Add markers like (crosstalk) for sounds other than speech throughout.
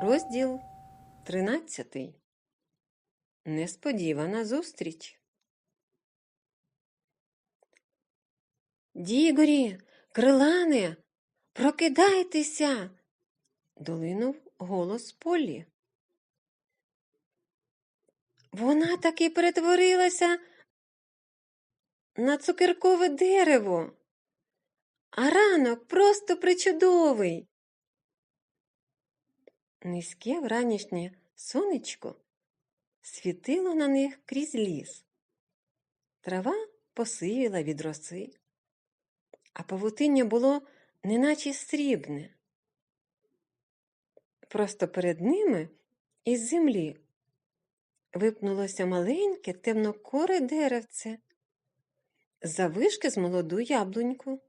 Розділ 13. Несподівана зустріч. Дігорі, крилане, прокидайтеся. долинув голос Полі. Вона таки перетворилася на цукеркове дерево. А ранок просто причудовий. Низьке вранішнє сонечко світило на них крізь ліс. Трава посивіла від роси, а павутиння було неначе срібне. Просто перед ними із землі випнулося маленьке темнокоре деревце, завишки з молоду яблуньку.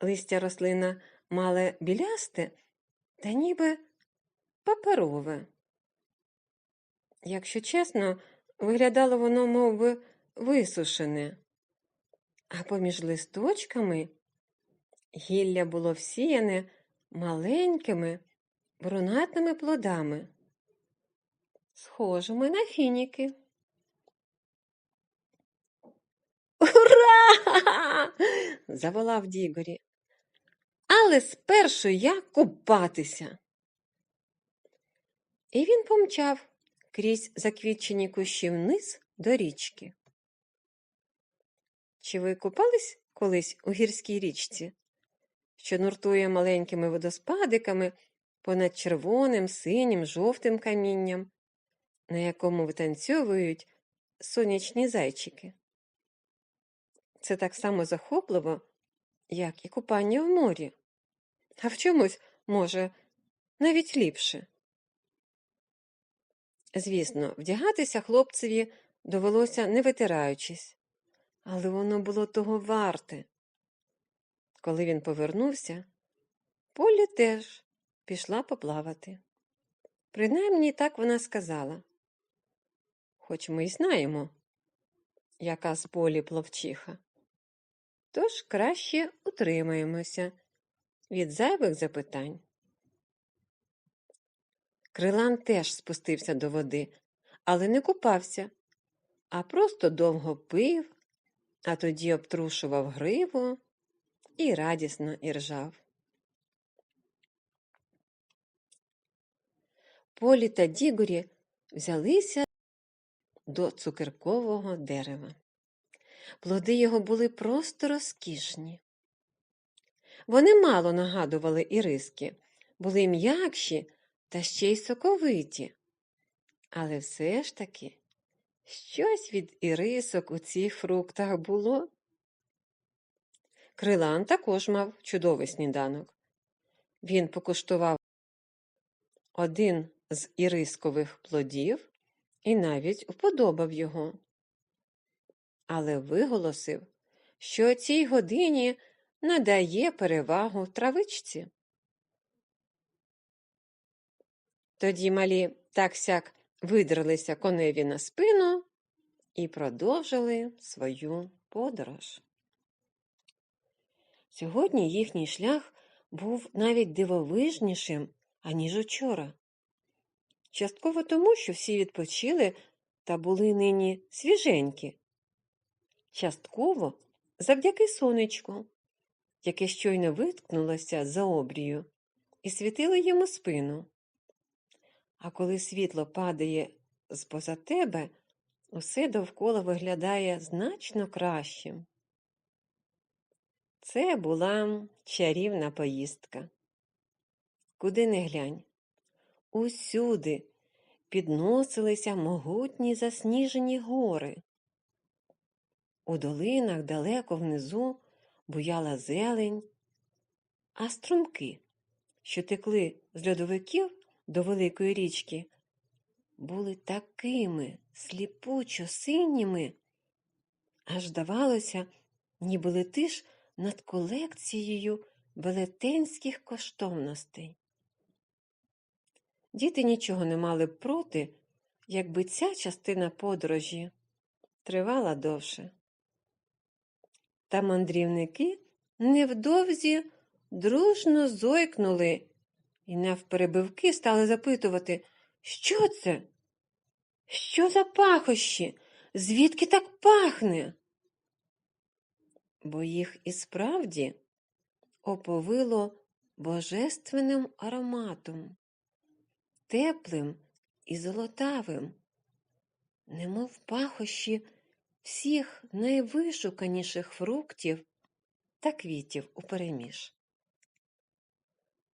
Листя рослина мале білясте та ніби паперове. Якщо чесно, виглядало воно мов би, висушене, а поміж листочками гілля було всіяне маленькими брунатними плодами, схожими на фініки. (laughs) Ура! (laughs) заволав Дігорі. Але спершу я купатися. І він помчав крізь заквітчені кущі вниз до річки. Чи ви купались колись у гірській річці, що нуртує маленькими водоспадиками понад червоним, синім, жовтим камінням, на якому витанцьовують сонячні зайчики? Це так само захопливо, як і купання в морі, а в чомусь, може, навіть ліпше. Звісно, вдягатися хлопцеві довелося не витираючись, але воно було того варте. Коли він повернувся, Полі теж пішла поплавати. Принаймні так вона сказала. Хоч ми й знаємо, яка з полі пловчиха. Тож краще утримаємося від зайвих запитань. Крилан теж спустився до води, але не купався, а просто довго пив, а тоді обтрушував гриву і радісно іржав. Полі та Дігорі взялися до цукеркового дерева. Плоди його були просто розкішні. Вони мало нагадували іриски, були м'якші та ще й соковиті. Але все ж таки щось від ірисок у цих фруктах було. Крилан також мав чудовий сніданок. Він покуштував один з ірискових плодів і навіть вподобав його. Але виголосив, що о цій годині надає перевагу травичці. Тоді малі так сяк видрилися коневі на спину і продовжили свою подорож. Сьогодні їхній шлях був навіть дивовижнішим, аніж учора. Частково тому, що всі відпочили та були нині свіженькі. Частково завдяки сонечку, яке щойно виткнулося за обрію і світило йому спину. А коли світло падає з-поза тебе, усе довкола виглядає значно кращим. Це була чарівна поїздка. Куди не глянь, усюди підносилися могутні засніжені гори. У долинах далеко внизу буяла зелень, а струмки, що текли з льодовиків до великої річки, були такими сліпучо синіми, аж здавалося, ніби летиш над колекцією велетенських коштовностей. Діти нічого не мали проти, якби ця частина подорожі тривала довше. Та мандрівники невдовзі дружно зойкнули і навперебивки стали запитувати, що це? Що за пахощі? Звідки так пахне? Бо їх і справді оповило божественним ароматом, теплим і золотавим, немов пахощі всіх найвишуканіших фруктів та квітів упереміж.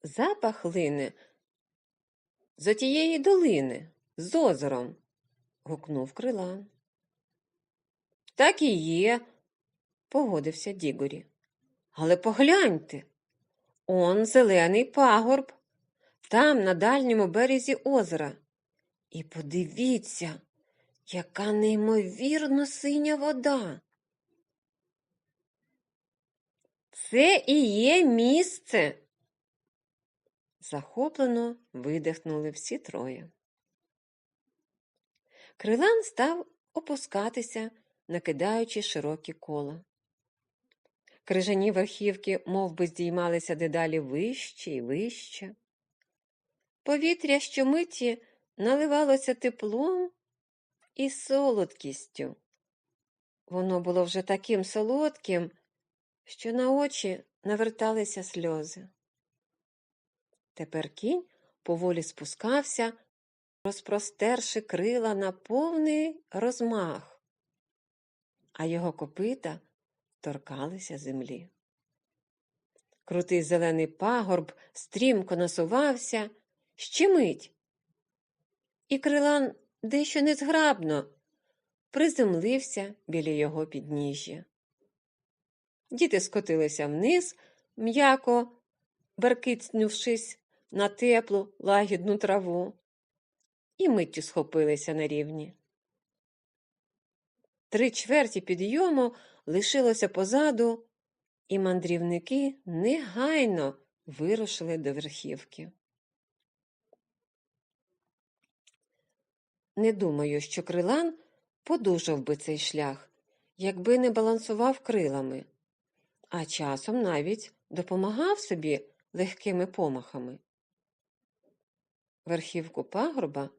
Запах лине з отієї долини, з озером, гукнув крилан. Так і є, погодився Дігорі. Але погляньте, он зелений пагорб, там, на дальньому березі озера. І подивіться, яка неймовірно синя вода. Це і є місце. Захоплено видихнули всі троє. Крилан став опускатися, накидаючи широкі кола. Крижані верхівки мов би, здіймалися дедалі вище і вище. Повітря щомиті наливалося теплом і солодкістю. Воно було вже таким солодким, що на очі наверталися сльози. Тепер кінь поволі спускався, розпростерши крила на повний розмах, а його копита торкалися землі. Крутий зелений пагорб стрімко насувався, ще мить, і крилан дещо незграбно приземлився біля його підніжжя. Діти скотилися вниз, м'яко беркицнувшись на теплу, лагідну траву, і миттю схопилися на рівні. Три чверті підйому лишилося позаду, і мандрівники негайно вирушили до верхівки. Не думаю, що крилан подужав би цей шлях, якби не балансував крилами, а часом навіть допомагав собі легкими помахами. Верхівку пагорба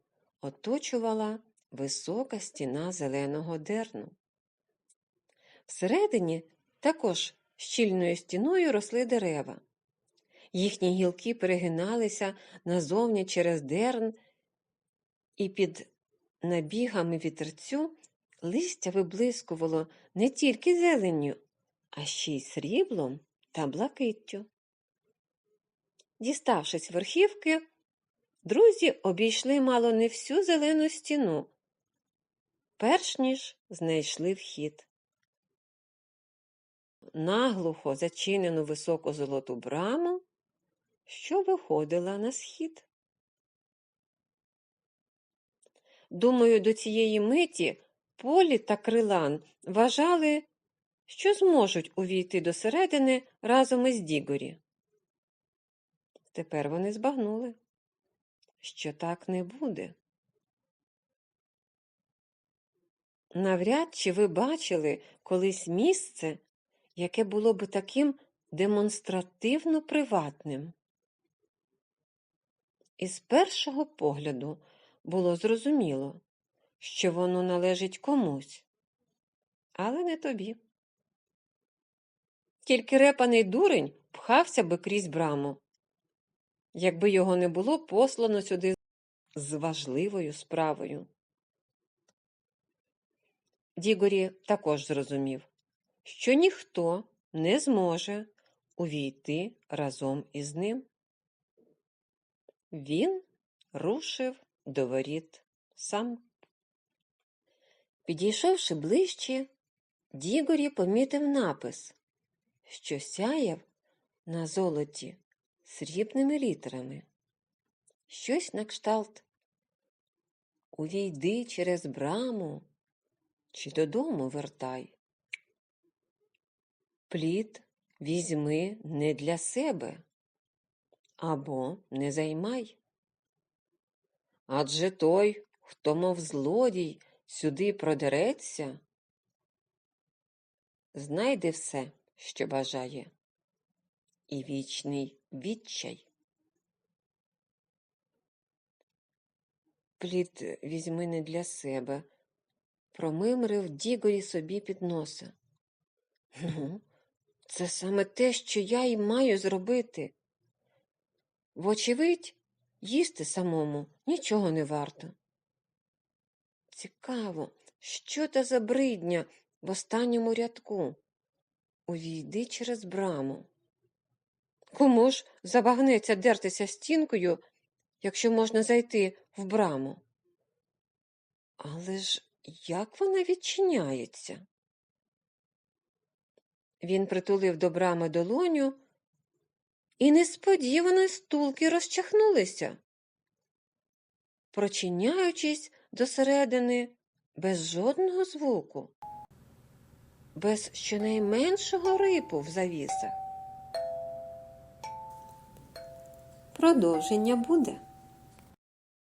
оточувала висока стіна зеленого дерну. Всередині також щільною стіною росли дерева. Їхні гілки перегиналися назовні через дерн, і під набігами вітерцю листя виблискувало не тільки зеленню, а ще й сріблом та блакиттю. Діставшись верхівки, друзі обійшли мало не всю зелену стіну, перш ніж знайшли вхід. Наглухо зачинену високу золоту браму, що виходила на схід. Думаю, до цієї миті Полі та крилан вважали, що зможуть увійти до середини разом із Дігорі. Тепер вони збагнули, що так не буде. Навряд чи ви бачили колись місце, яке було б таким демонстративно приватним. Із першого погляду було зрозуміло, що воно належить комусь, але не тобі. Тільки репаний дурень пхався би крізь браму, якби його не було послано сюди з важливою справою. Дігорі також зрозумів, що ніхто не зможе увійти разом із ним. Він рушив до воріт сам. Підійшовши ближче, Дігорі помітив напис, що сяяв на золоті срібними літерами. Щось на кшталт. Увійди через браму чи додому вертай. Плід візьми не для себе або не займай. Адже той, хто, мов злодій, сюди продереться, знайде все, що бажає, і вічний відчай. Плід візьми не для себе, промимрив Дігорі собі під носа. Ну, це саме те, що я й маю зробити. Вочевидь, їсти самому нічого не варто. Цікаво, що та за бридня в останньому рядку? Увійди через браму. Кому ж забагнеться дертися стінкою, якщо можна зайти в браму? Але ж як вона відчиняється? Він притулив до брами долоню, і несподівано стулки розчахнулися, прочиняючись досередини без жодного звуку, без щонайменшого рипу в завісах. Продовження буде.